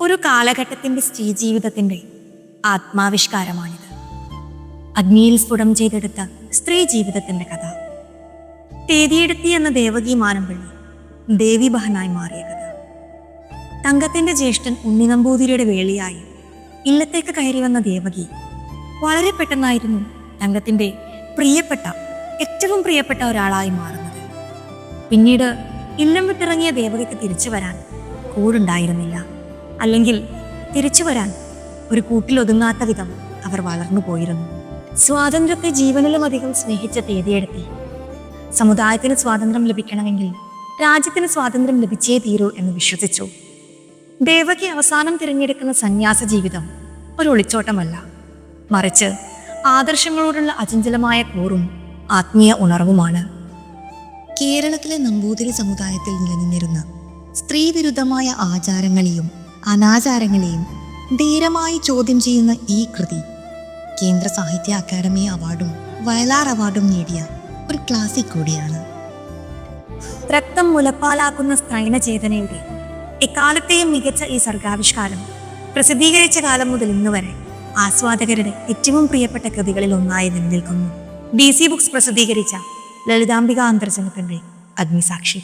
ഒരു കാലഘട്ടത്തിന്റെ സ്ത്രീ ജീവിതത്തിന്റെ ആത്മാവിഷ്കാരമാണിത്. അഗ്നിയിൽ സ്ഫുടം ചെയ്തെടുത്ത സ്ത്രീ ജീവിതത്തിന്റെ കഥ. തേതിയെടുത്തി എന്ന ദേവകി മാനമ്പള്ളി ദേവി ബഹനായി മാറിയ കഥ. തങ്കത്തിന്റെ ജ്യേഷ്ഠൻ ഉണ്ണി നമ്പൂതിരിയുടെ വേളിയായി ഇല്ലത്തേക്ക് കയറി വന്ന ദേവകി വളരെ പെട്ടെന്നായിരുന്നു തങ്കത്തിന്റെ പ്രിയപ്പെട്ട ഏറ്റവും പ്രിയപ്പെട്ട ഒരാളായി മാറുന്നത്. പിന്നീട് ഇല്ലം വിട്ടിറങ്ങിയ ദേവകിക്ക് തിരിച്ചു വരാൻ കൂടുണ്ടായിരുന്നില്ല അല്ലെങ്കിൽ തിരിച്ചു വരാൻ ഒരു കൂട്ടിലൊതുങ്ങാത്ത വിധം അവർ വളർന്നു പോയിരുന്നു. സ്വാതന്ത്ര്യത്തെ ജീവനിലും അധികം സ്നേഹിച്ച തീയതിയെടുത്തി സമുദായത്തിന് സ്വാതന്ത്ര്യം ലഭിക്കണമെങ്കിൽ രാജ്യത്തിന് സ്വാതന്ത്ര്യം ലഭിച്ചേ തീരൂ എന്ന് വിശ്വസിച്ചു. ദേവകി അവസാനം തിരഞ്ഞെടുക്കുന്ന സന്യാസ ജീവിതം ഒരു ഒളിച്ചോട്ടമല്ല. മറിച്ച് ആദർശങ്ങളോടുള്ള അചഞ്ചലമായ കൂറും ആത്മീയ ഉണർവുമാണ്. കേരളത്തിലെ നമ്പൂതിരി സമുദായത്തിൽ നിലനിന്നിരുന്ന സ്ത്രീവിരുദ്ധമായ ആചാരങ്ങളെയും അനാചാരങ്ങളെയും ധീരമായി ചോദ്യം ചെയ്യുന്ന ഈ കൃതി കേന്ദ്ര സാഹിത്യ അക്കാദമി അവാർഡും വയലാർ അവാർഡും നേടിയ ഒരു ക്ലാസിക് കൂടിയാണ്. രക്തം മുലപ്പാലാക്കുന്ന സ്ത്രൈണചേതനയുടെ എക്കാലത്തെയും മികച്ച ഈ സർഗാവിഷ്കാരം പ്രസിദ്ധീകരിച്ച കാലം മുതൽ ഇന്ന് വരെ ആസ്വാദകരുടെ ഏറ്റവും പ്രിയപ്പെട്ട കൃതികളിൽ ഒന്നായി നിലനിൽക്കുന്നു. ഡി സി ബുക്സ് പ്രസിദ്ധീകരിച്ച ലളിതാംബിക അന്തർജനത്തിന്റെ അഗ്നിസാക്ഷി.